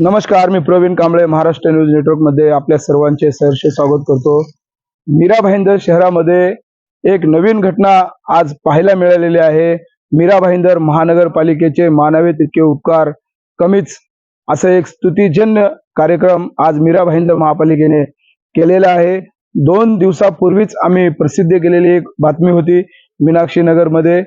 नमस्कार मी प्रवीण कांबळे महाराष्ट्र न्यूज नेटवर्कमध्ये आपल्या सर्वांचे सहर्ष स्वागत करतो. मीरा भाईंदर शहरामध्ये एक नवीन घटना आज पाहायला मिळालेली आहे. मीरा भाईंदर महानगरपालिकेचे मानावे तितके उपकार कमीच असं एक स्तुतीजन्य कार्यक्रम आज मीरा भाईंदर महापालिकेने केलेला आहे. दोन दिवसापूर्वीच आम्ही प्रसिद्ध केलेली एक बातमी होती मीनाक्षी नगरमध्ये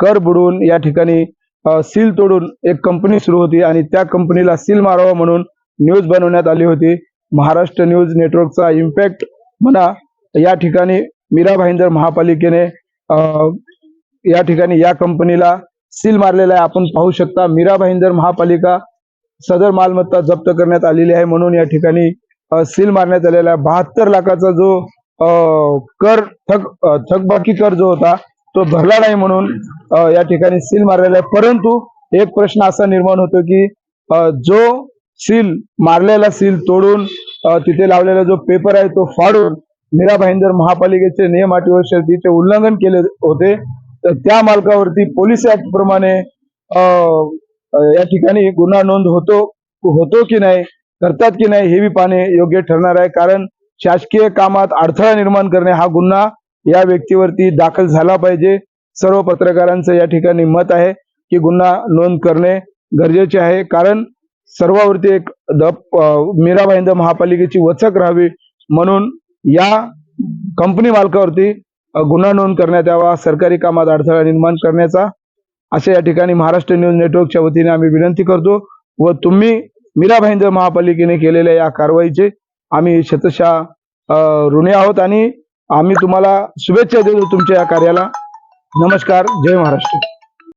कर बुडून या ठिकाणी सील तोडून एक कंपनी सुरू होती आणि त्या कंपनीला सील मारावा म्हणून न्यूज बनवण्यात आली होती. महाराष्ट्र न्यूज नेटवर्कचा इम्पॅक्ट म्हणा या ठिकाणी मीरा भाईंदर महापालिकेने या ठिकाणी या कंपनीला सील मारलेला आहे. आपण पाहू शकता मीरा भाईंदर महापालिका सदर मालमत्ता जप्त करण्यात आलेली आहे म्हणून या ठिकाणी सील मारण्यात आलेला आहे. बहात्तर लाखाचा जो कर थक थकबाकी कर जो होता तो भरला नाही म्हणून या ठिकाणी सील मारलेला आहे. परंतु एक प्रश्न असा निर्माण होतो की जो सील मारलेला सील तोडून तिथे लावलेला जो पेपर आहे तो फाडून मीरा भाईंदर महापालिकेचे नियम अटी व शर्तीचे उल्लंघन केले होते तर त्या मालकावरती पोलीस ऍक्ट प्रमाणे या ठिकाणी गुन्हा नोंद होतो होतो की नाही करतात की नाही हे बी पाहणे योग्य ठरणार आहे. कारण शासकीय कामात अडथळा निर्माण करणे हा गुन्हा या व्यक्तीवरती दाखल झाला पाहिजे. सर्व पत्रकारांचं या ठिकाणी मत आहे की गुन्हा नोंद करणे गरजेचे आहे. कारण सर्वावरती एक द मीराबाईंद महापालिकेची वचक राहावी म्हणून या कंपनी मालकावरती गुन्हा नोंद करण्यात यावा सरकारी कामात अडथळा निर्माण करण्याचा. अशा या ठिकाणी महाराष्ट्र न्यूज नेटवर्कच्या वतीने आम्ही विनंती करतो व तुम्ही मीराभाईंद महापालिकेने केलेल्या या कारवाईचे आम्ही शतशः ऋणे ऋणी आहोत आणि आम्ही तुम्हाला शुभेच्छा देतो तुमच्या या कार्याला. नमस्कार जय महाराष्ट्र.